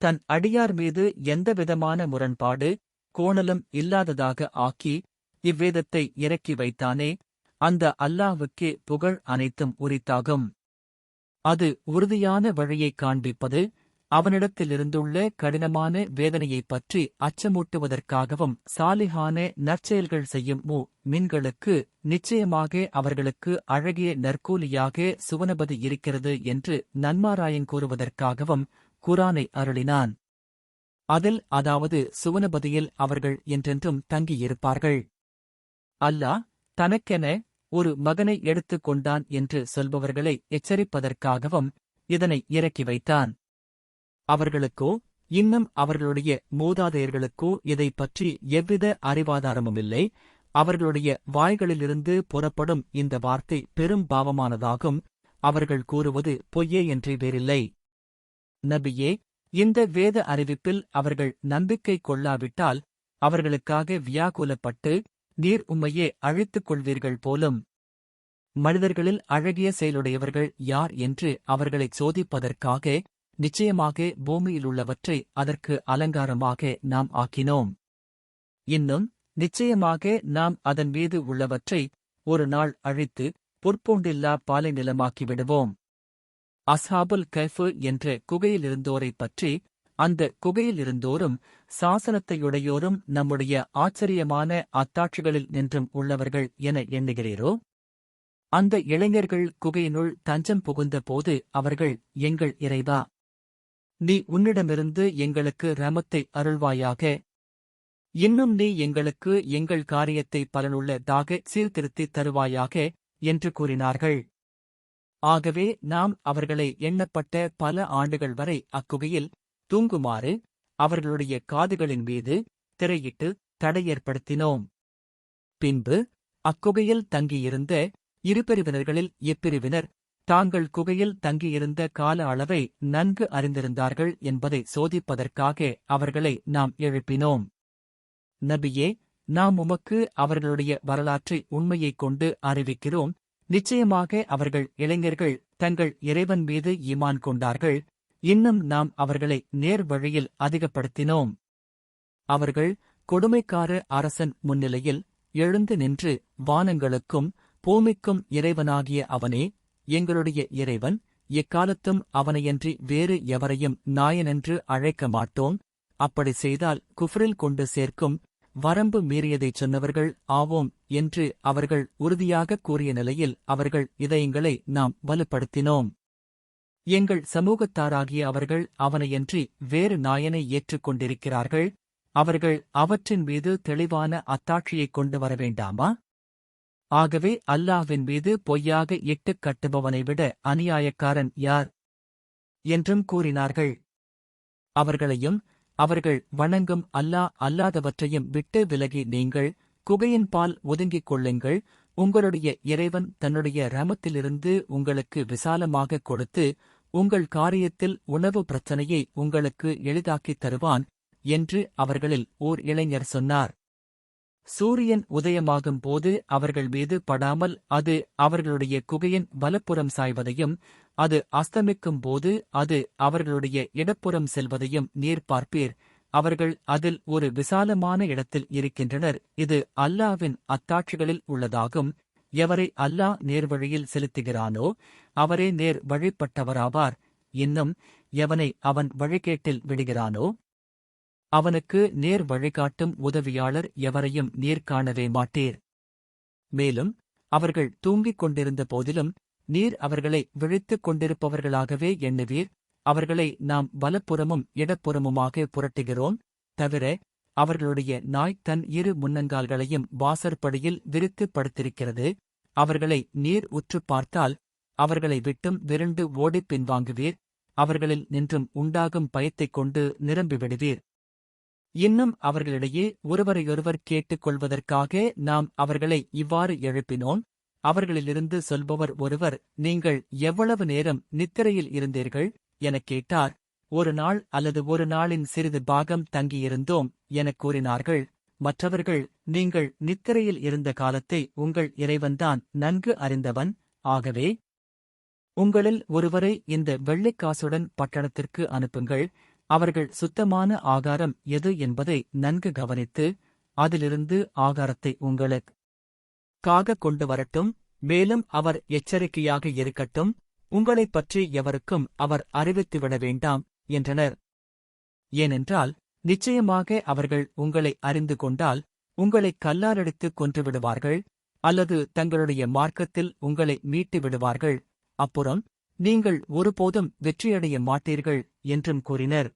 தன் அடியார் மீது எந்தவிதமான முரண்பாடு கோணலும் இல்லாததாக ஆக்கி இவ்வேதத்தை இறக்கி வைத்தானே அந்த அல்லாஹ்வுக்கே புகழ் அனைத்தும் உரித்தாகும். அது உறுதியான வழியைக் காண்பிப்பது அவனிடத்திலிருந்துள்ள கடினமான வேதனையைப் பற்றி அச்சமூட்டுவதற்காகவும் சாலிகான நற்செயல்கள் செய்யும் மூ மின்களுக்கு நிச்சயமாக அவர்களுக்கு அழகிய நற்கூலியாக சுவனபதி இருக்கிறது என்று நன்மாராயன் கூறுவதற்காகவும் குரானை அருளினான். அதில் அதாவது சுவனபதியில் அவர்கள் என்றென்றும் தங்கியிருப்பார்கள். அல்லாஹ் தனக்கென ஒரு மகனை எடுத்துக் கொண்டான் என்று சொல்பவர்களை எச்சரிப்பதற்காகவும் இதனை இறக்கி வைத்தான். அவர்களுக்கோ இன்னும் அவர்களுடைய மூதாதையர்களுக்கோ இதைப் பற்றி எவ்வித அறிவாதாரமுமில்லை. அவர்களுடைய வாய்களிலிருந்து புறப்படும் இந்த வார்த்தை பெரும் பாவமானதாகும். அவர்கள் கூறுவது பொய்யே என்றே வேறில்லை. நபியே இந்த வேத அறிவிப்பில் அவர்கள் நம்பிக்கை கொள்ளாவிட்டால் அவர்களுக்காக வியாகுலப்பட்டு நீர் உம்மையே அழித்துக் கொள்வீர்கள் போலும். மனிதர்களில் அழகிய செயலுடையவர்கள் யார் என்று அவர்களைச் சோதிப்பதற்காக நிச்சயமாக பூமியிலுள்ளவற்றை அதற்கு அலங்காரமாக நாம் ஆக்கினோம். இன்னும் நிச்சயமாக நாம் அதன் மீது உள்ளவற்றை ஒரு நாள் அழித்து பொற்போண்டில்லா பாலை நிலமாக்கிவிடுவோம் அஸ்ஹாபுல் கைஃபு என்ற குகையிலிருந்தோரைப் பற்றி அந்த குகையிலிருந்தோரும் சாசனத்தையுடையோரும் நம்முடைய ஆச்சரியமான அத்தாட்சிகளில் நின்றும் உள்ளவர்கள் என எண்ணுகிறீரோ? அந்த இளைஞர்கள் குகையினுள் தஞ்சம் புகுந்த போது அவர்கள் எங்கள் இறைவா நீ உன்னிடமிருந்து எங்களுக்கு ரமத்தை அருள்வாயாக. இன்னும் நீ எங்களுக்கு எங்கள் காரியத்தை பலனுள்ளதாக சீர்திருத்தி தருவாயாக என்று கூறினார்கள். ஆகவே நாம் அவர்களை எண்ணப்பட்ட பல ஆண்டுகள் வரை அக்குகையில் தூங்குமாறு அவர்களுடைய காதுகளின் மீது திரையிட்டு தடை ஏற்படுத்தினோம். பின்பு அக்குகையில் தங்கியிருந்த இருபிரிவினர்களில் இப்பிரிவினர் தாங்கள் குகையில் தங்கியிருந்த கால அளவை நன்கு அறிந்திருந்தார்கள் என்பதை சோதிப்பதற்காக அவர்களை நாம் எழுப்பினோம். நபியே நாம் உமக்கு அவர்களுடைய வரலாற்றை உண்மையைக் கொண்டு அறிவிக்கிறோம். நிச்சயமாக அவர்கள் இளைஞர்கள் தங்கள் இறைவன் மீது ஈமான் கொண்டார்கள். இன்னும் நாம் அவர்களை நேர் வழியில் அதிகப்படுத்தினோம். அவர்கள் கொடுமைக்கார அரசன் முன்னிலையில் எழுந்து நின்று வானங்களுக்கும் பூமிக்கும் இறைவனாகிய அவனே எங்களுடைய இறைவன் எக்காலத்தும் அவனையன்றி வேறு எவரையும் நாயனென்று அழைக்க மாட்டோம். அப்படி செய்தால் குஃப்ரில் கொண்டு சேர்க்கும் வரம்பு மீறியதைச் சொன்னவர்கள் ஆவோம் என்று அவர்கள் உறுதியாகக் கூறிய நிலையில் அவர்கள் இதயங்களை நாம் வலுப்படுத்தினோம். எங்கள் சமூகத்தாராகிய அவர்கள் அவனையன்றி வேறு நாயனை ஏற்றுக்கொண்டிருக்கிறார்கள் அவர்கள் அவற்றின் மீது தெளிவான அத்தாட்சியைக் கொண்டு வர வேண்டாமா? ஆகவே அல்லாஹ்வின் மீது பொய்யாக இட்டுக் கட்டுபவனை விட அநியாயக்காரன் யார்? என்றும் கூறினார்கள். அவர்களையும் அவர்கள் வணங்கும் அல்லா அல்லாதவற்றையும் விட்டு விலகி நீங்கள் குகையின் பால் ஒதுங்கிக் கொள்ளுங்கள். உங்களுடைய இறைவன் தன்னுடைய ரமத்திலிருந்து உங்களுக்கு விசாலமாகக் கொடுத்து உங்கள் காரியத்தில் உணவு பிரச்சனையை உங்களுக்கு எளிதாக்கித் தருவான் என்று அவர்களில் ஓர் இளைஞர் சொன்னார். சூரியன் உதயமாகும் போது அவர்கள் மீது படாமல் அது அவர்களுடைய குகையின் வலப்புறம் சாய்வதையும் அது அஸ்தமிக்கும் போது அது அவர்களுடைய இடப்புறம் செல்வதையும் நீர் பார்ப்பீர். அவர்கள் அதில் ஒரு விசாலமான இடத்தில் இருக்கின்றனர். இது அல்லாவின் அத்தாட்சிகளில் உள்ளதாகும். எவரை அல்லாஹ் நேர்வழியில் செலுத்துகிறானோ அவரே நேர் வழிபட்டவராவார். இன்னும் எவனை அவன் வழிகேட்டில் விடுகிறானோ அவனுக்கு நேர் வழிகாட்டும் உதவியாளர் எவரையும் நீர் காணவே மாட்டீர். மேலும் அவர்கள் தூங்கிக் கொண்டிருந்த போதிலும் நீர் அவர்களை விழித்துக் கொண்டிருப்பவர்களாகவே எண்ணுவீர். அவர்களை நாம் வலப்புறமும் இடப்புறமுமாக புரட்டுகிறோம். தவிர அவர்களுடைய நாய் தன் இரு முன்னங்கால்களையும் வாசற்படியில் விரித்து படுத்திருக்கிறது. அவர்களை நீர் உற்றுப் பார்த்தால் அவர்களை விட்டும் விருண்டு ஓடிப் பின்வாங்குவீர். அவர்களில் நின்றும் உண்டாகும் பயத்தைக் கொண்டு நிரம்பிவிடுவீர். இன்னும் அவர்களிடையே ஒருவரையொருவர் கேட்டுக்கொள்வதற்காக நாம் அவர்களை இவ்வாறு எழுப்பினோம். அவர்களிலிருந்து சொல்பவர் ஒருவர் நீங்கள் எவ்வளவு நேரம் நித்திரையில் இருந்தீர்கள்? எனக் கேட்டார். ஒரு நாள் அல்லது ஒரு நாளின் சிறிது பாகம் தங்கியிருந்தோம் எனக் கூறினார்கள். மற்றவர்கள் நீங்கள் நித்திரையில் இருந்த காலத்தை உங்கள் இறைவன்தான் நன்கு அறிந்தவன். ஆகவே உங்களில் ஒருவரை இந்த வெள்ளைக்காசுடன் பட்டணத்திற்கு அனுப்புங்கள். அவர்கள் சுத்தமான ஆகாரம் எது என்பதை நன்கு கவனித்து அதிலிருந்து ஆகாரத்தை உங்களுக்கு காக கொண்டு வரட்டும் மேலும் அவர் எச்சரிக்கையாக இருக்கட்டும் உங்களைப் பற்றி எவருக்கும் அவர் அறிவித்துவிட வேண்டாம் என்றனர். ஏனென்றால் நிச்சயமாக அவர்கள் உங்களை அறிந்து கொண்டால் உங்களை கல்லாரடித்துக் கொன்று விடுவார்கள் அல்லது தங்களுடைய மார்க்கத்தில் உங்களை மீட்டு விடுவார்கள். அப்புறம் நீங்கள் ஒருபோதும் வெற்றியடைய மாட்டீர்கள் என்றும் கூறினர்.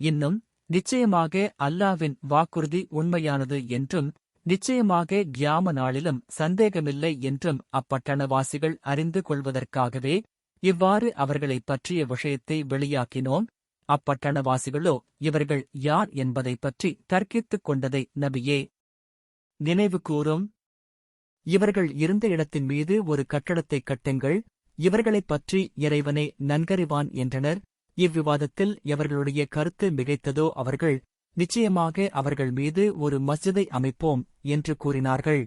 இன்னும் நிச்சயமாக அல்லாவின் வாக்குறுதி உண்மையானது என்றும் நிச்சயமாக கியாம நாளிலும் சந்தேகமில்லை என்றும் அப்பட்டணவாசிகள் அறிந்து கொள்வதற்காகவே இவ்வாறு அவர்களைப் பற்றிய விஷயத்தை வெளியாக்கினோம். அப்பட்டணவாசிகளோ இவர்கள் யார் என்பதைப் பற்றி தர்க்கித்துக் கொண்டதை நபியே. நினைவு கூறும் இவர்கள் இருந்த இடத்தின் மீது ஒரு கட்டடத்தைக் கட்டுங்கள். இவர்களைப் பற்றி இறைவனை நன்கறிவான் என்றனர். இவ்விவாதத்தில் எவர்களுடைய கருத்து மிகைத்ததோ அவர்கள் நிச்சயமாக அவர்கள் மீது ஒரு மஸ்ஜிதை அமைப்போம் என்று கூறினார்கள்.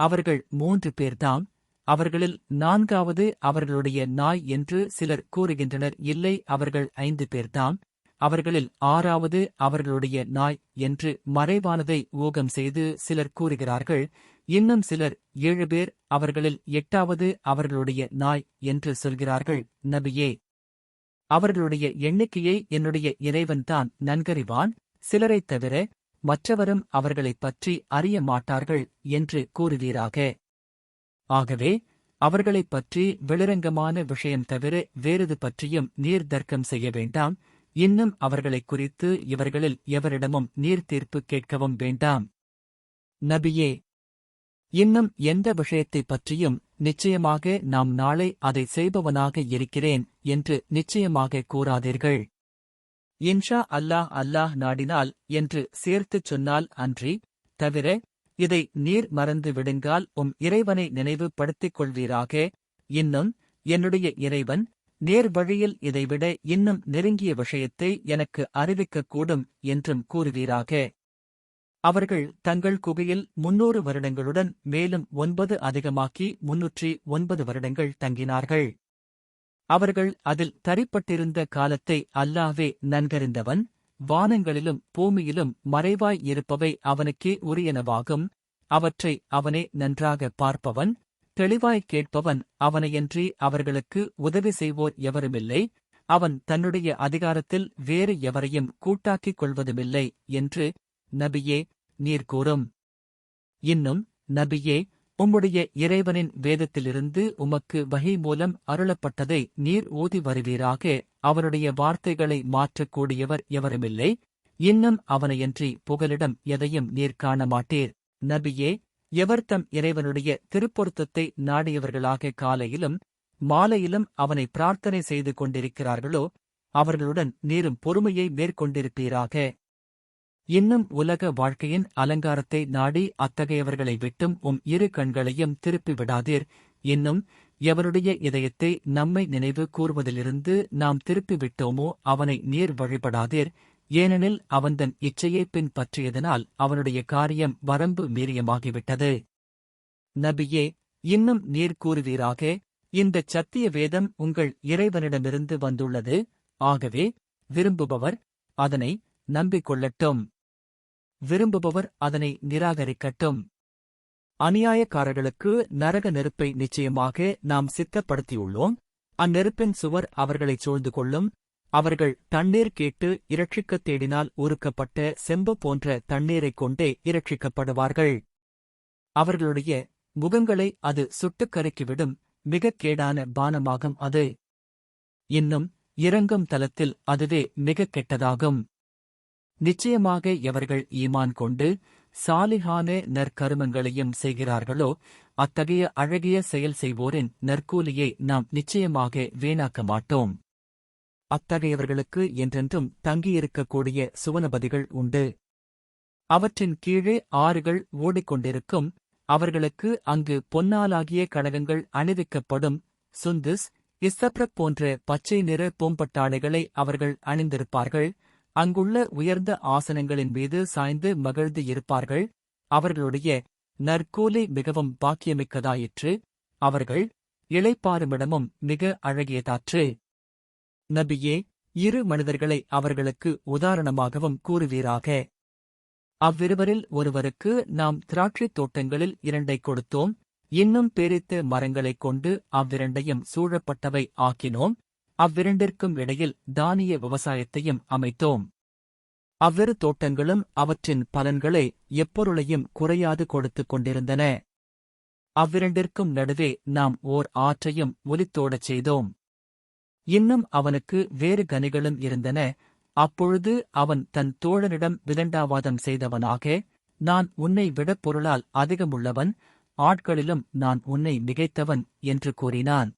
அவர்கள் மூன்று பேர்தாம் அவர்களில் நான்காவது அவர்களுடைய நாய் என்று சிலர் கூறுகின்றனர். இல்லை அவர்கள் ஐந்து பேர்தாம் அவர்களில் ஆறாவது அவர்களுடைய நாய் என்று மறைவானதை ஊகம் செய்து சிலர் கூறுகிறார்கள். இன்னும் சிலர் ஏழு பேர் அவர்களில் எட்டாவது அவர்களுடைய நாய் என்று சொல்கிறார்கள். நபியே அவர்களுடைய எண்ணிக்கையை என்னுடைய இறைவன்தான் நன்கறிவான். சிலரைத் தவிர மற்றவரும் அவர்களைப் பற்றி அறிய மாட்டார்கள் என்று கூறுவீராக. ஆகவே அவர்களைப் பற்றி வெளிரங்கமான விஷயம் தவிர வேறது பற்றியும் நீர் தர்க்கம் செய்ய வேண்டாம். இன்னும் அவர்களைக் குறித்து இவர்களில் எவரிடமும் நீர் தீர்ப்பு கேட்கவும் வேண்டாம். நபியே இன்னும் எந்த விஷயத்தைப் பற்றியும் நிச்சயமாக நாம் நாளை அதை செய்பவனாக இருக்கிறேன் என்று நிச்சயமாக கூறாதீர்கள். இன்ஷா அல்லாஹ் அல்லாஹ் நாடினால் என்று சேர்த்துச் சொன்னால் அன்றி தவிர இதை நீர் மறந்து விடுங்கால் உம் இறைவனை நினைவுபடுத்திக் கொள்வீராக. இன்னும் என்னுடைய இறைவன் நேர் வழியில் இதைவிட இன்னும் நெருங்கிய விஷயத்தை எனக்கு அறிவிக்கக்கூடும் என்றும் கூறுவீராக. அவர்கள் தங்கள் குகையில் முன்னூறு வருடங்களுடன் மேலும் ஒன்பது அதிகமாக்கி முன்னூற்றி ஒன்பது வருடங்கள் தங்கினார்கள். அவர்கள் அதில் தரிப்பட்டிருந்த காலத்தை அல்லாவே நன்கறிந்தவன் வானங்களிலும் பூமியிலும் மறைவாய் இருப்பவை அவனுக்கே உரியனவாகும். அவற்றை அவனே நன்றாக பார்ப்பவன் தெளிவாய் கேட்பவன் அவனையன்றி அவர்களுக்கு உதவி செய்வோர் எவருமில்லை. அவன் தன்னுடைய அதிகாரத்தில் வேறு எவரையும் கூட்டாக்கிக் கொள்வதுமில்லை என்று நபியே நீர் கூறும். இன்னும் நபியே உம்முடைய இறைவனின் வேதத்திலிருந்து உமக்கு வகை மூலம் அருளப்பட்டதை நீர் ஊதி வருவீராக அவனுடைய வார்த்தைகளை மாற்றக்கூடியவர் எவருமில்லை. இன்னும் அவனையன்றி புகலிடம் எதையும் நீர் காண மாட்டீர் நபியே எவர் தம் இறைவனுடைய திருப்பொருத்தத்தை நாடியவர்களாக காலையிலும் மாலையிலும் அவனை பிரார்த்தனை செய்து கொண்டிருக்கிறார்களோ அவர்களுடன் நீரும் பொறுமையை மேற்கொண்டிருப்பீராக. இன்னும் உலக வாழ்க்கையின் அலங்காரத்தை நாடி அத்தகையவர்களை விட்டும் உம் இரு கண்களையும் திருப்பி விடாதீர். இன்னும் எவருடைய இதயத்தை நம்மை நினைவு கூறுவதிலிருந்து நாம் திருப்பி விட்டோமோ அவனை நீர் வழிபடாதீர். ஏனெனில் அவன் தன் இச்சையை பின்பற்றியதனால் அவனுடைய காரியம் வரம்பு மீறியமாகிவிட்டது. நபியே இன்னும் நீர் கூறுவீராக இந்தச் சத்திய வேதம் உங்கள் இறைவனிடமிருந்து வந்துள்ளது. ஆகவே விரும்புபவர் அதனை நம்பிக்கொள்ளட்டும். விரும்புபவர் அதனை நிராகரிக்கட்டும். அநியாயக்காரர்களுக்கு நரக நெருப்பை நிச்சயமாக நாம் சித்தப்படுத்தியுள்ளோம். அந்நெருப்பின் சுவர் அவர்களைச் சூழ்ந்து கொள்ளும். அவர்கள் தண்ணீர் கேட்டு இரட்சிக்கத் தேடினால் உருக்கப்பட்ட செம்பு போன்ற தண்ணீரைக் கொண்டே இரட்சிக்கப்படுவார்கள். அவர்களுடைய முகங்களை அது சுட்டுக் கருக்கிவிடும். மிகக் கேடான பானமாகும் அது. இன்னும் இறங்கும் தலத்தில் அதுவே மிகக் கெட்டதாகும். நிச்சயமாக எவர்கள் ஈமான் கொண்டு சாலிஹான நற்கருமங்களையும் செய்கிறார்களோ அத்தகைய அழகிய செயல் செய்வோரின் நற்கூலியை நாம் நிச்சயமாக வீணாக்க மாட்டோம். அத்தகையவர்களுக்கு என்றென்றும் தங்கியிருக்கக்கூடிய சுவனபதிகள் உண்டு. அவற்றின் கீழே ஆறுகள் ஓடிக்கொண்டிருக்கும் அவர்களுக்கு அங்கு பொன்னாலாகிய கழகங்கள் அணிவிக்கப்படும் சுந்துஸ் இஸ்தப்ரக் போன்ற பச்சை நிற பூம்பட்டாளைகளை அவர்கள் அணிந்திருப்பார்கள். அங்குள்ள உயர்ந்த ஆசனங்களின் மீது சாய்ந்து மகிழ்ந்து இருப்பார்கள். அவர்களுடைய நற்கூலி மிகவும் பாக்கியமிக்கதாயிற்று. அவர்கள் இளைப்பாறுமிடமும் மிக அழகியதாற்று. நபியே இரு மனிதர்களை அவர்களுக்கு உதாரணமாகவும் கூறுவீராக. அவ்விருவரில் ஒருவருக்கு நாம் திராட்சைத் தோட்டங்களில் இரண்டை கொடுத்தோம். இன்னும் பேரித்த மரங்களைக் கொண்டு அவ்விரண்டையும் சூழப்பட்டவை ஆக்கினோம். அவ்விரண்டிற்கும் இடையில் தானிய விவசாயத்தையும் அமைத்தோம். அவ்விரு தோட்டங்களும் அவற்றின் பலன்களை எப்பொருளையும் குறையாது கொடுத்துக் கொண்டிருந்தன. அவ்விரண்டிற்கும் நடுவே நாம் ஓர் ஆற்றையும் ஒலித்தோடச் செய்தோம். இன்னும் அவனுக்கு வேறு கனிகளும் இருந்தன. அப்பொழுது அவன் தன் தோழனிடம் விதண்டாவாதம் செய்தவனாக நான் உன்னை விட பொருளால் அதிகமுள்ளவன் ஆட்களிலும் நான் உன்னை மிகைத்தவன் என்று கூறினான்.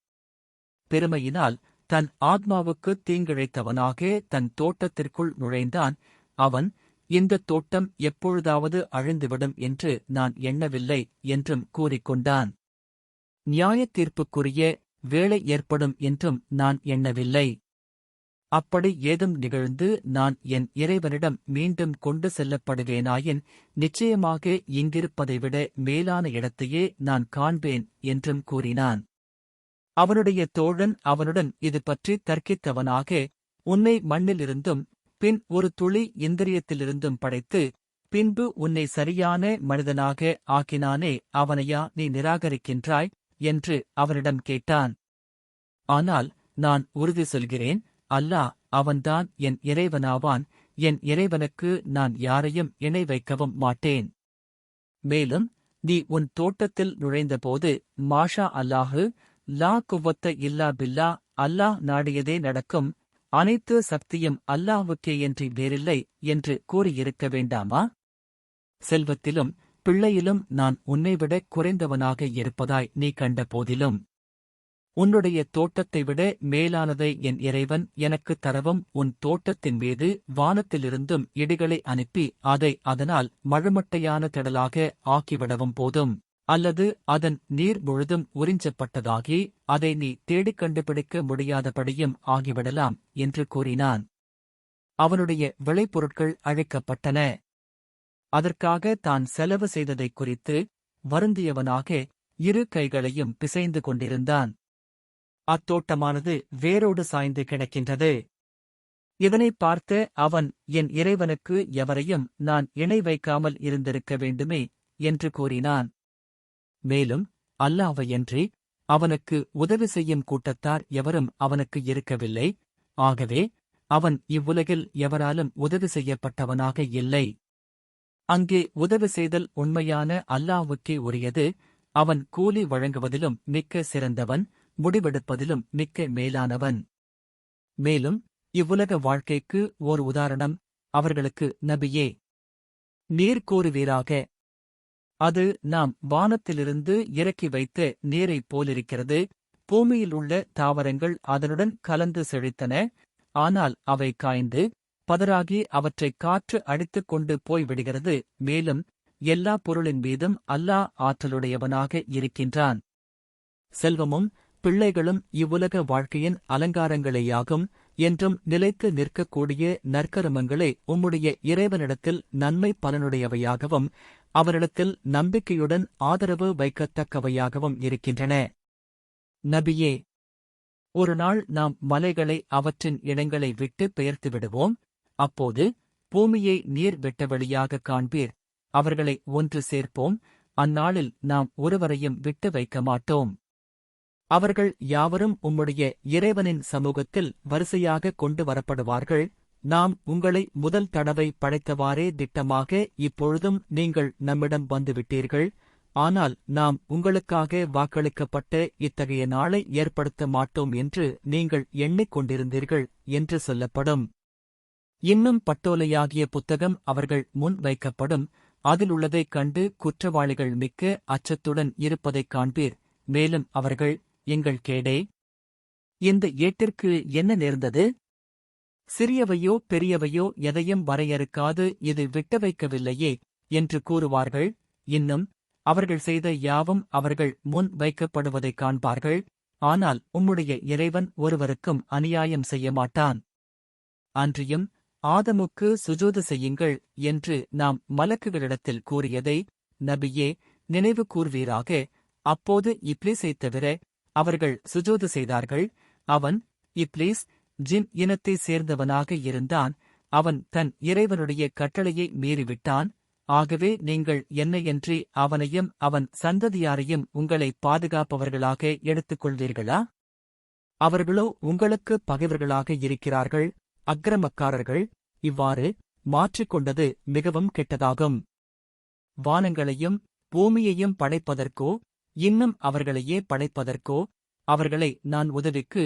பெருமையினால் தன் ஆத்மாவுக்கு தீங்கிழைத்தவனாக தன் தோட்டத்திற்குள் நுழைந்தான். அவன் இந்த தோட்டம் எப்பொழுதாவது அழிந்துவிடும் என்று நான் எண்ணவில்லை என்றும் கூறிக்கொண்டான். நியாயத் தீர்ப்புக்குரிய வேலை ஏற்படும் என்றும் நான் எண்ணவில்லை. அப்படி ஏதும் நிகழ்ந்து நான் என் இறைவனிடம் மீண்டும் கொண்டு செல்லப்படுவேனாயின் நிச்சயமாக இங்கிருப்பதை விட மேலான இடத்தையே நான் காண்பேன் என்றும் கூறினான். அவனுடைய தோழன் அவனுடன் இது பற்றி தர்க்கித்தவனாக உன்னை மண்ணிலிருந்தும் பின் ஒரு துளி இந்திரியத்திலிருந்தும் படைத்து பின்பு உன்னை சரியான மனிதனாக ஆக்கினானே அவனையா நீ நிராகரிக்கின்றாய்? என்று அவனிடம் கேட்டான். ஆனால் நான் உறுதி சொல்கிறேன் அல்லாஹ் அவன்தான் என் இறைவனாவான் என் இறைவனுக்கு நான் யாரையும் இணை வைக்கவும் மாட்டேன். மேலும் நீ உன் தோட்டத்தில் நுழைந்தபோது மாஷா அல்லாஹு லா குவத்த இல்லா பில்லா அல்லாஹ் நாடியதே நடக்கும். அனைத்து சக்தியும் அல்லாஹ்வுக்கே என்று வேறில்லை என்று கூறியிருக்க வேண்டாமா? செல்வத்திலும் பிள்ளையிலும் நான் உன்னைவிட குறைந்தவனாக இருப்பதாய் நீ கண்ட போதிலும். உன்னுடைய தோட்டத்தை விட மேலானதை என் இறைவன் எனக்கு தரவும். உன் தோட்டத்தின் மீது வானத்திலிருந்தும் இடிகளை அனுப்பி அதை அதனால் மழுமட்டையான திடலாக ஆக்கிவிடவும் போதும். அல்லது அதன் நீர் முழுதும் உறிஞ்சப்பட்டதாகி அதை நீ தேடிக் கண்டுபிடிக்க முடியாதபடியும் ஆகிவிடலாம் என்று கூறினான். அவனுடைய விளைபொருட்கள் அழைக்கப்பட்டன. அதற்காக தான் செலவு செய்ததைக் குறித்து வருந்தியவனாக இரு கைகளையும் பிசைந்து கொண்டிருந்தான். அத்தோட்டமானது வேரோடு சாய்ந்து கிடக்கின்றது. இதனைப் பார்த்த அவன் என் இறைவனுக்கு எவரையும் நான் இணை வைக்காமல் இருந்திருக்க வேண்டுமே என்று கூறினான். மேலும் அல்லாவையன்றி அவனுக்கு உதவி செய்யும் கூட்டத்தார் எவரும் அவனுக்கு இருக்கவில்லை. ஆகவே அவன் இவ்வுலகில் எவராலும் உதவி செய்யப்பட்டவனாக இல்லை. அங்கே உதவி செய்தல் உண்மையான அல்லாவுக்கே உரியது. அவன் கூலி வழங்குவதிலும் மிக்க சிறந்தவன் முடிவெடுப்பதிலும் மிக்க மேலானவன். மேலும் இவ்வுலக வாழ்க்கைக்கு ஓர் உதாரணம் அவர்களுக்கு நபியே. நீர் கூறுவீராக அது நாம் வானத்திலிருந்து இறக்கி வைத்த நீரைப் போலிருக்கிறது. பூமியில் உள்ள தாவரங்கள் அதனுடன் கலந்து செழித்தன. ஆனால் அவை காய்ந்து பதறாகி அவற்றைக் காற்று அடித்துக் கொண்டு போய்விடுகிறது. மேலும் எல்லா பொருளின் மீதும் அல்லாஹ் ஆற்றலுடையவனாக இருக்கின்றான். செல்வமும் பிள்ளைகளும் இவ்வுலக வாழ்க்கையின் அலங்காரங்களேயாகும் என்றும் நிலைத்து நிற்கக்கூடிய நற்கருமங்களே உம்முடைய இறைவனிடத்தில் நன்மை பலனுடையவையாகவும் அவரிடத்தில் நம்பிக்கையுடன் ஆதரவு வைக்கத்தக்கவையாகவும் இருக்கின்றன. நபியே ஒரு நாள் நாம் மலைகளை அவற்றின் இடங்களை விட்டு பெயர்த்து விடுவோம். அப்போது பூமியை நீர் வெட்டவெளியாக காண்பீர். அவர்களை ஒன்று சேர்ப்போம். அந்நாளில் நாம் ஒருவரையும் விட்டு வைக்க மாட்டோம். அவர்கள் யாவரும் உம்முடைய இறைவனின் சமூகத்தில் வரிசையாக கொண்டு வரப்படுவார்கள். நாம் உங்களை முதல் தடவை படைத்தவாறே திட்டமாக இப்பொழுதும் நீங்கள் நம்மிடம் வந்துவிட்டீர்கள். ஆனால் நாம் உங்களுக்காக வாக்களிக்கப்பட்ட இத்தகைய நாளை ஏற்படுத்த மாட்டோம் என்று நீங்கள் எண்ணிக் கொண்டிருந்தீர்கள் என்று சொல்லப்படும். இன்னும் பட்டோலையாகிய புத்தகம் அவர்கள் முன் வைக்கப்படும். அதில் உள்ளதைக் கண்டு குற்றவாளிகள் மிக்க அச்சத்துடன் இருப்பதைக் காண்பீர். மேலும் அவர்கள் எங்கள் கேடே இந்த ஏட்டிற்கு என்ன நேர்ந்தது? சிறியவையோ பெரியவையோ எதையும் வரையறுக்காது இது விட்டு வைக்கவில்லையே என்று கூறுவார்கள். இன்னும் அவர்கள் செய்த யாவும் அவர்கள் முன் வைக்கப்படுவதைக் காண்பார்கள். ஆனால் உம்முடைய இறைவன் ஒருவருக்கும் அநியாயம் செய்ய மாட்டான் அன்றியும் ஆதமுக்கு சுஜூது செய்யுங்கள் என்று நாம் மலக்குகளிடத்தில் கூறியதை நபியே நினைவு கூர்வீராக அப்போது இப்ளீஸைத் தவிர அவர்கள் சுஜூது செய்தார்கள். அவன் இப்ளீஸ் ஜின் இனத்தைச் சேர்ந்தவனாக இருந்தான். அவன் தன் இறைவனுடைய கட்டளையை மீறிவிட்டான். ஆகவே நீங்கள் என்னையன்றி அவனையும் அவன் சந்ததியாரையும் உங்களை பாதுகாப்பவர்களாக எடுத்துக்கொள்வீர்களா? அவர்களோ உங்களுக்கு பகைவர்களாக இருக்கிறார்கள். அக்கிரமக்காரர்கள். இவ்வாறு மாற்றிக்கொண்டது மிகவும் கெட்டதாகும். வானங்களையும் பூமியையும் படைப்பதற்கோ இன்னும் அவர்களையே படைப்பதற்கோ அவர்களை நான் உதவிக்கு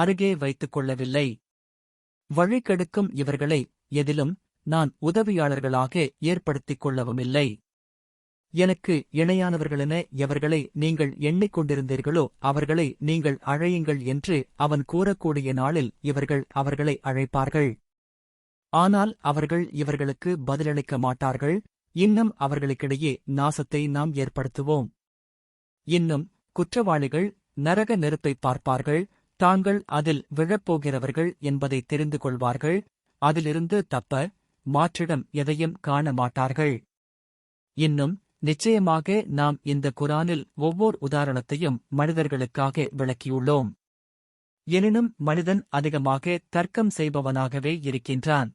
அருகே வைத்துக் கொள்ளவில்லை. வழிகெடுக்கும் இவர்களை எதிலும் நான் உதவியாளர்களாக ஏற்படுத்திக் கொள்ளவுமில்லை. எனக்கு இணையானவர்களென எவர்களை நீங்கள் எண்ணிக்கொண்டிருந்தீர்களோ அவர்களை நீங்கள் அழையுங்கள் என்று அவன் கூறக்கூடிய நாளில் இவர்கள் அவர்களை அழைப்பார்கள். ஆனால் அவர்கள் இவர்களுக்கு பதிலளிக்க மாட்டார்கள். இன்னும் அவர்களுக்கிடையே நாசத்தை நாம் ஏற்படுத்துவோம். இன்னும் குற்றவாளிகள் நரக நெருப்பை பார்ப்பார்கள். தாங்கள் அதில் விழப்போகிறவர்கள் என்பதை தெரிந்து கொள்வார்கள் அதிலிருந்து தப்ப மாற்றிடம் எதையும் காண மாட்டார்கள். இன்னும் நிச்சயமாக நாம் இந்த குரானில் ஒவ்வொர் உதாரணத்தையும் மனிதர்களுக்காக விளக்கியுள்ளோம். எனினும் மனிதன் அதிகமாக தர்க்கம் செய்பவனாகவே இருக்கின்றான்.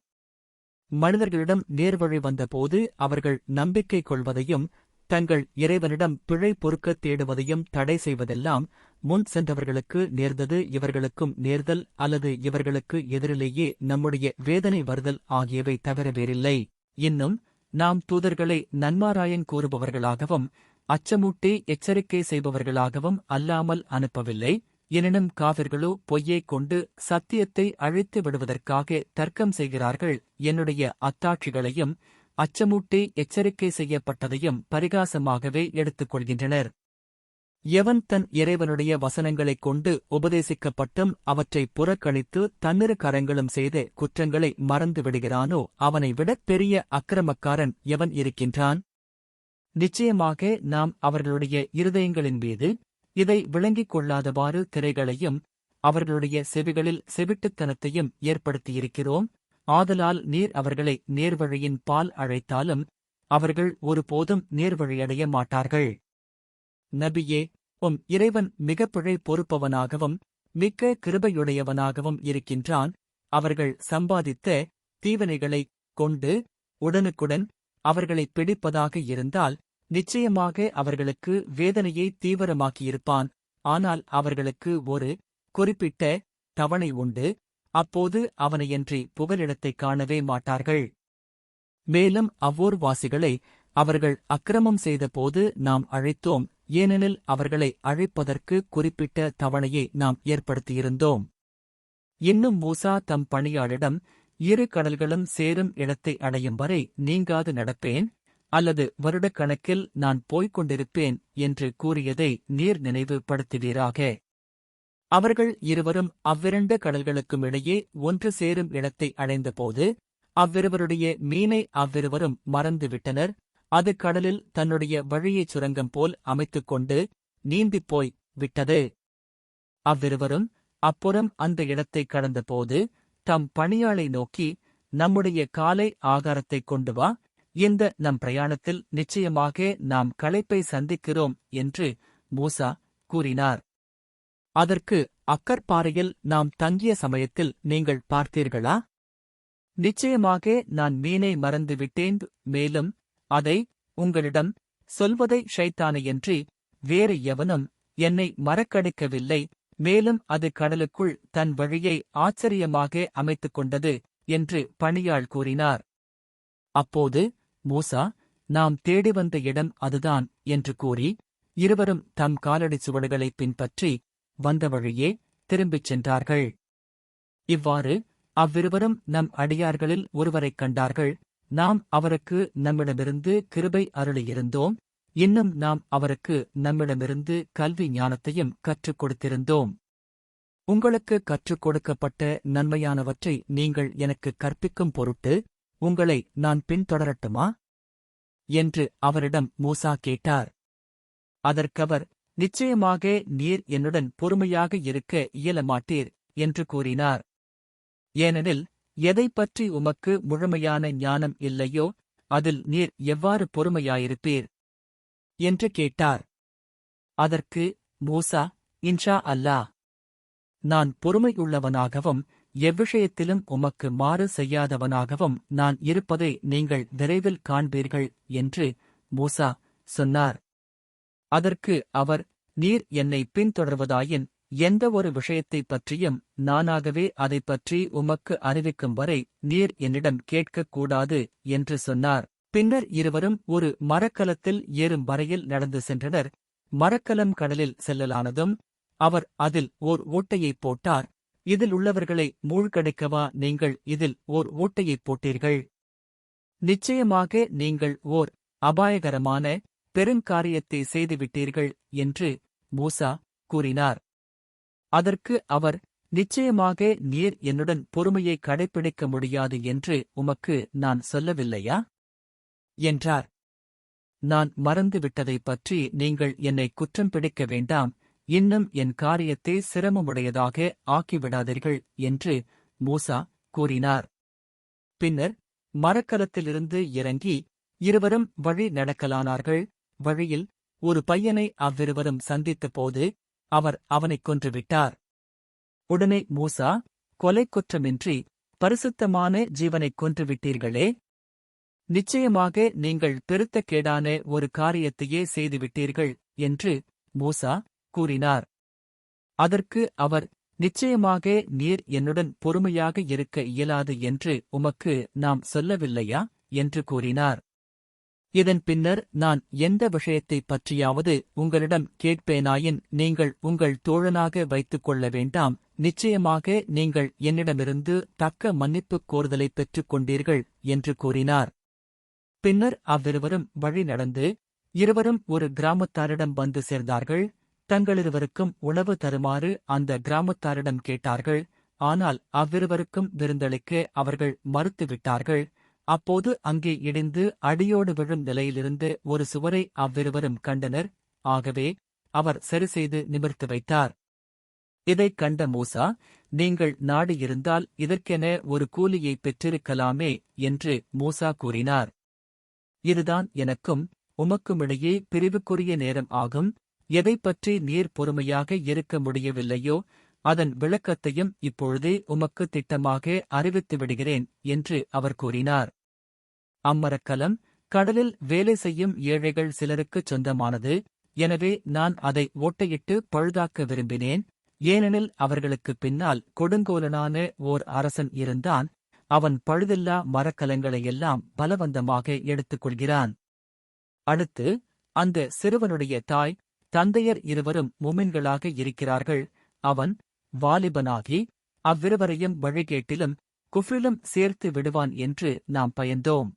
மனிதர்களிடம் நேர்வழி வந்தபோது அவர்கள் நம்பிக்கை கொள்வதையும் தங்கள் இறைவனிடம் பிழை பொறுக்கத் தேடுவதையும் தடை செய்வதெல்லாம் முன் சென்றவர்களுக்கு நேர்ந்தது இவர்களுக்கும் நேர்தல் அல்லது இவர்களுக்கு எதிரிலேயே நம்முடைய வேதனை வருதல் ஆகியவை தவிர வேறில்லை. இன்னும் நாம் தூதர்களை நன்மாராயன் கூறுபவர்களாகவும் அச்சமூட்டி எச்சரிக்கை செய்பவர்களாகவும் அல்லாமல் அனுப்பவில்லை. எனினும் காவிர்களோ பொய்யைக் கொண்டு சத்தியத்தை அழித்து விடுவதற்காக தர்க்கம் செய்கிறார்கள். என்னுடைய அத்தாட்சிகளையும் அச்சமூட்டி எச்சரிக்கை செய்யப்பட்டதையும் பரிகாசமாகவே எடுத்துக் கொள்கின்றனர் எவன் தன் இறைவனுடைய வசனங்களைக் கொண்டு உபதேசிக்கப்பட்டும் அவற்றை புறக்கணித்து தன்னிரு கரங்களும் செய்த குற்றங்களை மறந்து விடுகிறானோ அவனை விடப் பெரிய அக்கிரமக்காரன் எவன் இருக்கின்றான்? நிச்சயமாக நாம் அவர்களுடைய இருதயங்களின் மீது இதை விளங்கிக் கொள்ளாதவாறு திரைகளையும் அவர்களுடைய செவிகளில் செவிட்டுத்தனத்தையும் ஏற்படுத்தியிருக்கிறோம். ஆதலால் நீர் அவர்களை நேர்வழியின் பால் அழைத்தாலும் அவர்கள் ஒருபோதும் நேர்வழியடைய மாட்டார்கள். நபியே உம் இறைவன் மிக பிழை பொறுப்பவனாகவும் மிக்க கிருபையுடையவனாகவும் இருக்கின்றான். அவர்கள் சம்பாதித்த தீவனைகளைக் கொண்டு உடனுக்குடன் அவர்களை பிடிப்பதாக இருந்தால் நிச்சயமாக அவர்களுக்கு வேதனையை தீவிரமாக்கியிருப்பான். ஆனால் அவர்களுக்கு ஒரு குறிப்பிட்ட தவணை உண்டு. அப்போது அவனையன்றி புகலிடத்தைக் காணவே மாட்டார்கள். மேலும் அவ்வோர் வாசிகளை அவர்கள் அக்கிரமம் செய்தபோது நாம் அழைத்தோம். ஏனெனில் அவர்களை அழைப்பதற்கு குறிப்பிட்ட தவணையை நாம் ஏற்படுத்தியிருந்தோம். இன்னும் மூசா தம் பணியாளிடம் இரு கடல்களும் சேரும் இடத்தை அடையும் வரை நீங்காது நடப்பேன் அல்லது வருடக்கணக்கில் நான் போய்க் கொண்டிருப்பேன் என்று கூறியதை நீர் நினைவுபடுத்துவீராக. அவர்கள் இருவரும் அவ்விரண்டு கடல்களுக்கும் இடையே ஒன்று சேரும் இடத்தை அடைந்தபோது அவ்விருவருடைய மீனை அவ்விருவரும் மறந்துவிட்டனர் அது கடலில் தன்னுடைய வழியைச் சுரங்கம் போல் அமைத்துக் கொண்டு நீந்திப் போய் விட்டது. அவ்விருவரும் அப்புறம் அந்த இடத்தைக் கடந்தபோது தம் பணியாளை நோக்கி நம்முடைய காலை ஆகாரத்தைக் கொண்டு வா. இந்த நம் பிரயாணத்தில் நிச்சயமாக நாம் களைப்பை சந்திக்கிறோம் என்று மூசா கூறினார். அதற்கு அக்கற்பாறையில் நாம் தங்கிய சமயத்தில் நீங்கள் பார்த்தீர்களா? நிச்சயமாக நான் மீனை மறந்துவிட்டேன். மேலும் அதை உங்களிடம் சொல்வதை ஷைத்தானையன்றி வேறு எவனும் என்னை மறக்கடிக்கவில்லை. மேலும் அது கடலுக்குள் தன் வழியை ஆச்சரியமாக அமைத்துக் கொண்டது என்று பணியாள் கூறினார். அப்போது மூசா நாம் தேடி வந்த இடம் அதுதான் என்று கூறி இருவரும் தம் காலடி சுவடுகளை பின்பற்றி வந்த வழியே திரும்பிச் சென்றார்கள். இவ்வாறு அவ்விருவரும் நம் அடியார்களில் ஒருவரைக் கண்டார்கள். நாம் அவருக்கு நம்மிடமிருந்து கிருபை அருளியிருந்தோம். இன்னும் நாம் அவருக்கு நம்மிடமிருந்து கல்வி ஞானத்தையும் கற்றுக் கொடுத்திருந்தோம். உங்களுக்கு கற்றுக் கொடுக்கப்பட்ட நன்மையானவற்றை நீங்கள் எனக்கு கற்பிக்கும் பொருட்டு உங்களை நான் பின்தொடரட்டுமா? என்று அவரிடம் மூசா கேட்டார். அதற்கவர் நிச்சயமாக நீர் என்னுடன் பொறுமையாக இருக்க இயலமாட்டீர் என்று கூறினார். ஏனெனில் எதைப் பற்றி உமக்கு முழுமையான ஞானம் இல்லையோ அதில் நீர் எவ்வாறு பொறுமையாயிருப்பீர்? என்று கேட்டார். அதற்கு மூசா இன்ஷா அல்லா. நான் பொறுமையுள்ளவனாகவும் எவ்விஷயத்திலும் உமக்கு மாறு செய்யாதவனாகவும் நான் இருப்பதை நீங்கள் விரைவில் காண்பீர்கள் என்று மூசா சொன்னார். அதற்கு அவர் நீர் என்னை பின்தொடர்வதாயின் எந்த ஒரு விஷயத்தைப் பற்றியும் நானாகவே அதைப் பற்றி உமக்கு அறிவிக்கும் வரை நீர் என்னிடம் கேட்கக் கூடாது என்று சொன்னார். பின்னர் இருவரும் ஒரு மரக்கலத்தில் ஏறும் வரையில் நடந்து சென்றனர். மரக்கலம் கடலில் செல்லலானதும் அவர் அதில் ஓர் ஓட்டையைப் போட்டார். இதில் உள்ளவர்களை மூழ்கடிக்கவா நீங்கள் இதில் ஓர் ஓட்டையைப் போட்டீர்கள்? நிச்சயமாக நீங்கள் ஓர் அபாயகரமான பெருங்காரியத்தை செய்துவிட்டீர்கள் என்று மூசா கூறினார். அதற்கு அவர் நிச்சயமாக நீர் என்னுடன் பொறுமையை கடைப்பிடிக்க முடியாது என்று உமக்கு நான் சொல்லவில்லையா? என்றார். நான் மறந்துவிட்டதைப் பற்றி நீங்கள் என்னை குற்றம் பிடிக்க வேண்டாம் இன்னும் என் காரியத்தை சிரமமுடையதாக ஆக்கிவிடாதீர்கள் என்று மூசா கூறினார். பின்னர் மரக்கலத்திலிருந்து இறங்கி இருவரும் வழி நடக்கலானார்கள். வழியில் ஒரு பையனை அவ்விருவரும் சந்தித்தபோது அவர் அவனைக் கொன்றுவிட்டார் உடனே மூசா கொலை குற்றமின்றி பரிசுத்தமான ஜீவனைக் கொன்றுவிட்டீர்களே நிச்சயமாக நீங்கள் பெருத்த கேடான ஒரு காரியத்தையே செய்துவிட்டீர்கள் என்று மூசா கூறினார். அதற்கு அவர் நிச்சயமாக நீர் என்னுடன் பொறுமையாக இருக்க இயலாது என்று உமக்கு நாம் சொல்லவில்லையா? என்று கூறினார். இதன் பின்னர் நான் எந்த விஷயத்தைப் பற்றியாவது உங்களிடம் கேட்பேனாயின் நீங்கள் உங்கள் தோழனாக வைத்துக் கொள்ள வேண்டாம். நிச்சயமாக நீங்கள் என்னிடமிருந்து தக்க மன்னிப்புக் கோருதலை பெற்றுக் கொண்டீர்கள் என்று கூறினார். பின்னர் அவ்விருவரும் வழி நடந்து இருவரும் ஒரு கிராமத்தாரிடம் வந்து சேர்ந்தார்கள். தங்களிருவருக்கும் உணவு தருமாறு அந்த கிராமத்தாரிடம் கேட்டார்கள். ஆனால் அவ்விருவருக்கும் விருந்தளிக்க அவர்கள் மறுத்துவிட்டார்கள். அப்போது அங்கே இடிந்து அடியோடு விழும் நிலையிலிருந்து ஒரு சுவரை அவ்விருவரும் கண்டனர். ஆகவே அவர் சரிசெய்து நிமிர்த்து வைத்தார். இதைக் கண்ட மூசா நீங்கள் நாடியிருந்தால் இதற்கென ஒரு கூலியை பெற்றிருக்கலாமே என்று மூசா கூறினார். இதுதான் எனக்கும் உமக்குமிடையே பிரிவுக்குரிய நேரம் ஆகும். எதைப் பற்றி நீர் பொறுமையாக இருக்க முடியவில்லையோ அதன் விளக்கத்தையும் இப்பொழுதே உமக்கு திட்டமாக அறிவித்து விடுகிறேன் என்று அவர் கூறினார். அம்மரக்கலம் கடலில் வேலை செய்யும் ஏழைகள் சிலருக்குச் சொந்தமானது. எனவே நான் அதை ஓட்டையிட்டு பழுதாக்க விரும்பினேன். ஏனெனில் அவர்களுக்குப் பின்னால் கொடுங்கோலனான ஓர் அரசன் இருந்தான். அவன் பழுதில்லா மரக்கலங்களையெல்லாம் பலவந்தமாக எடுத்துக் கொள்கிறான். அடுத்து அந்த சிறுவனுடைய தாய் தந்தையர் இருவரும் முமின்களாக இருக்கிறார்கள். அவன் வாலிபனாகி அவ்விருவரையும் வழிகேட்டிலும் குஃபிலும் சேர்த்து விடுவான் என்று நாம் பயந்தோம்.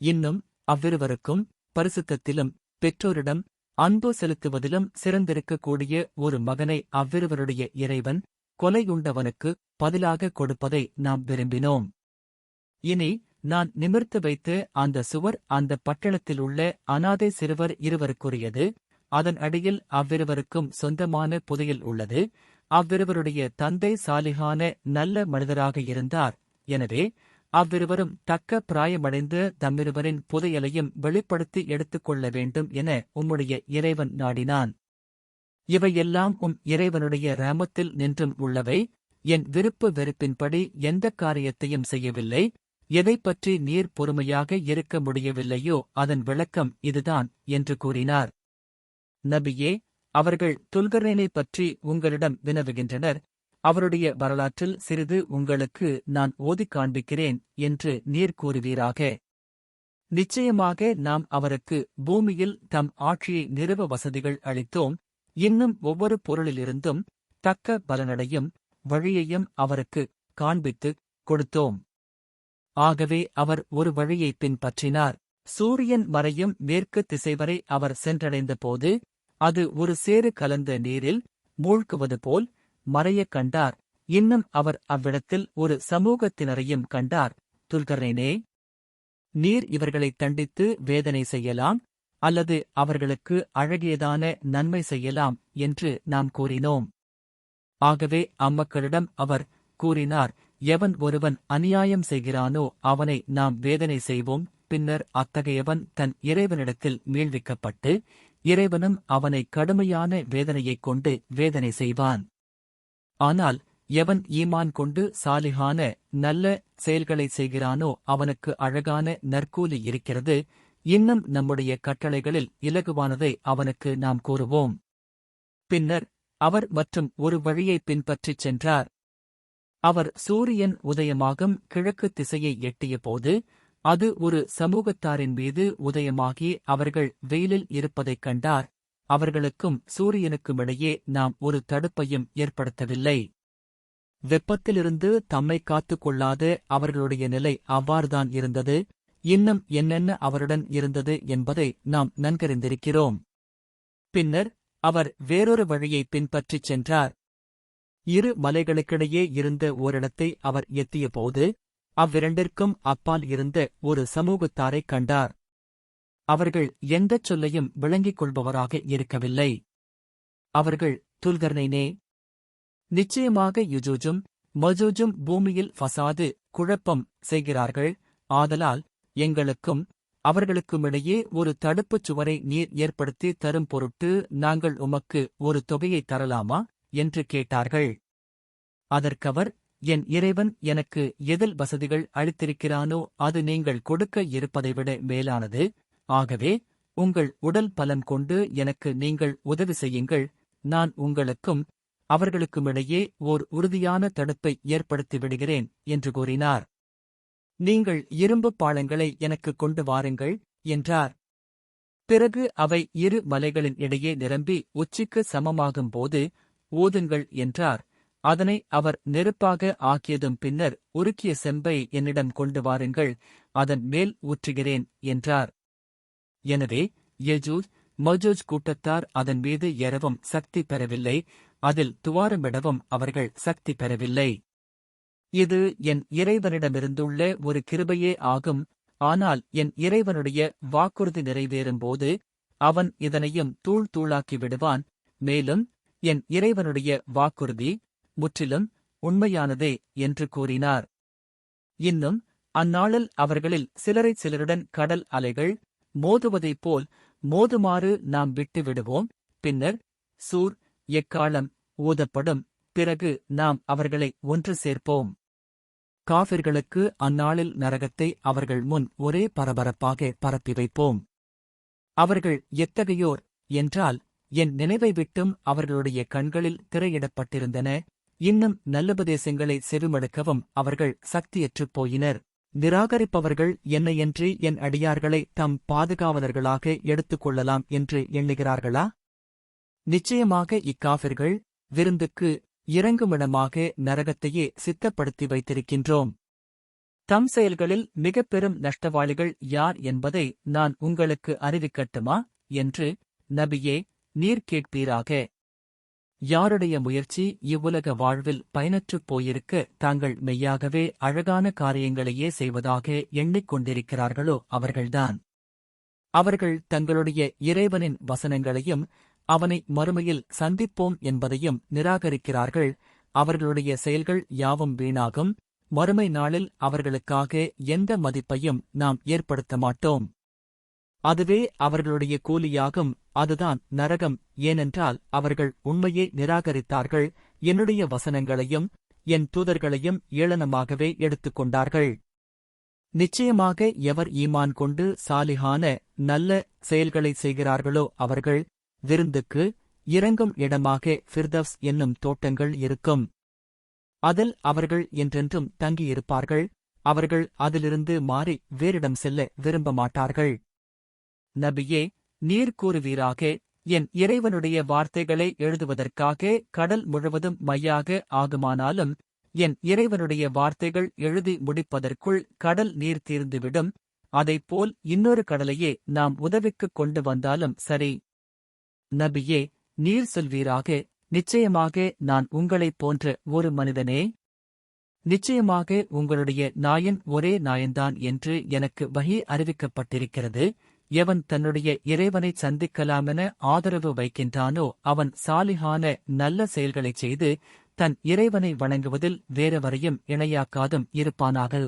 இன்னும் அவ்விருவருக்கும் பரிசுத்தத்திலும் பெற்றோரிடம் அன்பு செலுத்துவதிலும் சிறந்திருக்கக்கூடிய ஒரு மகனை அவ்விருவருடைய இறைவன் கொலையுண்டவனுக்கு பதிலாக கொடுப்பதை நாம் விரும்பினோம். இனி நான் நிமிர்த்து வைத்து அந்த சுவர் அந்த பட்டணத்தில் உள்ள அனாதை சிறுவர் இருவருக்குரியது அதன் அடியில் அவ்விருவருக்கும் சொந்தமான புதையல் உள்ளது அவ்விருவருடைய தந்தை சாலிகான நல்ல மனிதராக இருந்தார். எனவே அவ்விருவரும் தக்க பிராயமடைந்து தம்மிருவரின் புதையலையும் வெளிப்படுத்தி எடுத்துக் கொள்ள வேண்டும் என உம்முடைய இறைவன் நாடினான். இவையெல்லாம் உம் இறைவனுடைய ராமத்தில் நின்றும் உள்ளவை. என் விருப்பு வெறுப்பின்படி எந்த காரியத்தையும் செய்யவில்லை. எதைப் பற்றி நீர் பொறுமையாக இருக்க முடியவில்லையோ அதன் விளக்கம் இதுதான் என்று கூறினார். நபியே அவர்கள் துல்கரேனைப் பற்றி உங்களிடம் வினவுகின்றனர். அவருடைய வரலாற்றில் சிறிது உங்களுக்கு நான் ஓதிக் காண்பிக்கிறேன் என்று நீர் கூறுவீராக. நிச்சயமாக நாம் அவருக்கு பூமியில் தம் ஆட்சியை நிறுவ வசதிகள் அளித்தோம். இன்னும் ஒவ்வொரு பொருளிலிருந்தும் தக்க பலனடையும் வழியையும் அவருக்கு காண்பித்து கொடுத்தோம். ஆகவே அவர் ஒரு வழியை பின்பற்றினார். சூரியன் மறையும் மேற்கு திசை வரை அவர் சென்றடைந்தபோது அது ஒரு சேறு கலந்த நீரில் மூழ்குவது போல் மறையக் கண்டார். இன்னும் அவர் அவ்விடத்தில் ஒரு சமூகத்தினரையும் கண்டார். துல்கர்னேனே நீர் இவர்களை தண்டித்து வேதனை செய்யலாம் அல்லது அவர்களுக்கு அழகியதான நன்மை செய்யலாம் என்று நாம் கூறினோம். ஆகவே அம்மக்களிடம் அவர் கூறினார் எவன் ஒருவன் அநியாயம் செய்கிறானோ அவனை நாம் வேதனை செய்வோம். பின்னர் அத்தகையவன் தன் இறைவனிடத்தில் மீள்விக்கப்பட்டு இறைவனும் அவனை கடுமையான வேதனையைக் கொண்டு வேதனை செய்வான். ஆனால் எவன் ஈமான் கொண்டு சாலிகான நல்ல செயல்களை செய்கிறானோ அவனுக்கு அழகான நற்கூலி இருக்கிறது. இன்னும் நம்முடைய கட்டளைகளில் இலகுவானதை அவனுக்கு நாம் கூறுவோம். பின்னர் அவர் மற்றும் ஒரு வழியை பின்பற்றிச் சென்றார். அவர் சூரியன் உதயமாகும் கிழக்கு திசையை எட்டியபோது அது ஒரு சமூகத்தாரின் மீது உதயமாகி அவர்கள் வெயிலில் இருப்பதைக் கண்டார். அவர்களுக்கும் சூரியனுக்குமிடையே நாம் ஒரு தடுப்பையும் ஏற்படுத்தவில்லை. வெப்பத்திலிருந்து தம்மை காத்துக் கொள்ளாத அவர்களுடைய நிலை அவ்வாறுதான் இருந்தது. இன்னும் என்னென்ன அவருடன் இருந்தது என்பதை நாம் நன்கறிந்திருக்கிறோம். பின்னர் அவர் வேறொரு வழியை பின்பற்றிச் சென்றார். இரு மலைகளுக்கிடையே இருந்த ஓரிடத்தை அவர் எத்தியபோது அவ்விரண்டிற்கும் அப்பால் இருந்த ஒரு சமூகத்தாரைக் கண்டார். அவர்கள் எந்தச் சொல்லையும் விளங்கிக் கொள்பவராக இருக்கவில்லை. அவர்கள் துல்கர்னைனே நிச்சயமாக யுஜூஜும் மஜூஜும் பூமியில் ஃபசாது குழப்பம் செய்கிறார்கள். ஆதலால் எங்களுக்கும் அவர்களுக்குமிடையே ஒரு தடுப்புச் சுவரை நீர் ஏற்படுத்தி தரும் பொருட்டு நாங்கள் உமக்கு ஒரு தொகையை தரலாமா? என்று கேட்டார்கள். அதற்கவர் என் இறைவன் எனக்கு எதில் வசதிகள் அளித்திருக்கிறானோ அது நீங்கள் கொடுக்க இருப்பதைவிட மேலானது. ஆகவே உங்கள் உடல் பலம் கொண்டு எனக்கு நீங்கள் உதவி செய்யுங்கள். நான் உங்களுக்கும் அவர்களுக்குமிடையே ஓர் உறுதியான தடுப்பை ஏற்படுத்தி விடுகிறேன் என்று கூறினார். நீங்கள் இரும்பு பாலங்களை எனக்கு கொண்டு வாருங்கள் என்றார். பிறகு அவை இரு மலைகளின் இடையே நிரம்பி உச்சிக்கு சமமாகும் போது ஓதுங்கள் என்றார். அதனை அவர் நெருப்பாக ஆக்கியதும் பின்னர் உருக்கிய செம்பை என்னிடம் கொண்டு வாருங்கள் அதன் மேல் ஊற்றுகிறேன் என்றார். எனவே யஜூஜ் மஜூஜ் கூட்டத்தார் அதன் மீது எறவும் சக்தி பெறவில்லை அதில் துவாரமிடவும் அவர்கள் சக்தி பெறவில்லை. இது என் இறைவனிடமிருந்துள்ள ஒரு கிருபையே ஆகும் ஆனால் என் இறைவனுடைய வாக்குறுதி நிறைவேறும்போது அவன் இதனையும் தூள் தூளாக்கி விடுவான் மேலும் என் இறைவனுடைய வாக்குறுதி முற்றிலும் உண்மையானதே என்று கூறினார். இன்னும் அந்நாளில் அவர்களில் சிலரை சிலருடன் கடல் அலைகள் மோதுவதைப் போல் மோதுமாறு நாம் விட்டு விடுவோம் பின்னர் சூர் எக்காலம் ஊதப்படும். பிறகு நாம் அவர்களை ஒன்று சேர்ப்போம். காபிர்களுக்கு அந்நாளில் நரகத்தை அவர்கள் முன் ஒரே பரபரப்பாக பரப்பி வைப்போம். அவர்கள் எத்தகையோர்? என்றால் என் நினைவை விட்டும் அவர்களுடைய கண்களில் திரையிடப்பட்டிருந்தன. இன்னும் நல்லபதேசங்களை செவிமடுக்கவும் அவர்கள் சக்தியற்றுப் போயினர். நிராகரிப்பவர்கள் என்னையன்றி என் அடியார்களை தம் பாதுகாவலர்களாக எடுத்துக் கொள்ளலாம் என்று எண்ணுகிறார்களா? நிச்சயமாக இக்காபிர்கள் விருந்துக்கு இறங்குமிடமாக நரகத்தையே சித்தப்படுத்தி வைத்திருக்கின்றோம். தம் செயல்களில் மிகப்பெரும் நஷ்டவாளிகள் யார் என்பதை நான் உங்களுக்கு அறிவிக்கட்டுமா? என்று நபியே நீர் கேட்பீராக. யாருடைய முயற்சி இவ்வுலக வாழ்வில் பயனற்றுப் போயிருக்க தாங்கள் மெய்யாகவே அழகான காரியங்களையே செய்வதாக எண்ணிக்கொண்டிருக்கிறார்களோ அவர்கள்தான். அவர்கள் தங்களுடைய இறைவனின் வசனங்களையும் அவனை மறுமையில் சந்திப்போம் என்பதையும் நிராகரிக்கிறார்கள். அவர்களுடைய செயல்கள் யாவும் வீணாகும். மறுமை நாளில் அவர்களுக்காக எந்த மதிப்பையும் நாம் ஏற்படுத்த மாட்டோம் அதுவே அவர்களுடைய கூலியாகும். அதுதான் நரகம். ஏனென்றால் அவர்கள் உண்மையை நிராகரித்தார்கள். என்னுடைய வசனங்களையும் என் தூதர்களையும் ஏளனமாகவே எடுத்துக்கொண்டார்கள். நிச்சயமாக எவர் ஈமான் கொண்டு சாலிகான நல்ல செயல்களை செய்கிறார்களோ அவர்கள் விருந்துக்கு இறங்கும் இடமாக ஃபிர்தவ்ஸ் என்னும் தோட்டங்கள் இருக்கும். அதில் அவர்கள் என்றென்றும் தங்கியிருப்பார்கள். அவர்கள் அதிலிருந்து மாறி வேறிடம் செல்ல விரும்ப மாட்டார்கள் நபியே நீர் கூறுவீராக. என் இறைவனுடைய வார்த்தைகளை எழுதுவதற்காக கடல் முழுவதும் மையாக ஆகுமானாலும் என் இறைவனுடைய வார்த்தைகள் எழுதி முடிப்பதற்குள் கடல் நீர் தீர்ந்துவிடும். அதைப்போல் இன்னொரு கடலையே நாம் உதவிக்குக் கொண்டு வந்தாலும் சரி. நபியே நீர் சொல்வீராக நிச்சயமாக நான் உங்களைப் போன்ற ஒரு மனிதனே? நிச்சயமாக உங்களுடைய நாயன் ஒரே நாயன்தான் என்று எனக்கு வகி அறிவிக்கப்பட்டிருக்கிறது. எவன் தன்னுடைய இறைவனை சந்திக்கலாமென ஆதரவு வைக்கின்றானோ அவன் சாலிகான நல்ல செயல்களைச் செய்து தன் இறைவனை வணங்குவதில் வேறவரையும் இணையாக்காதும் இருப்பானாக.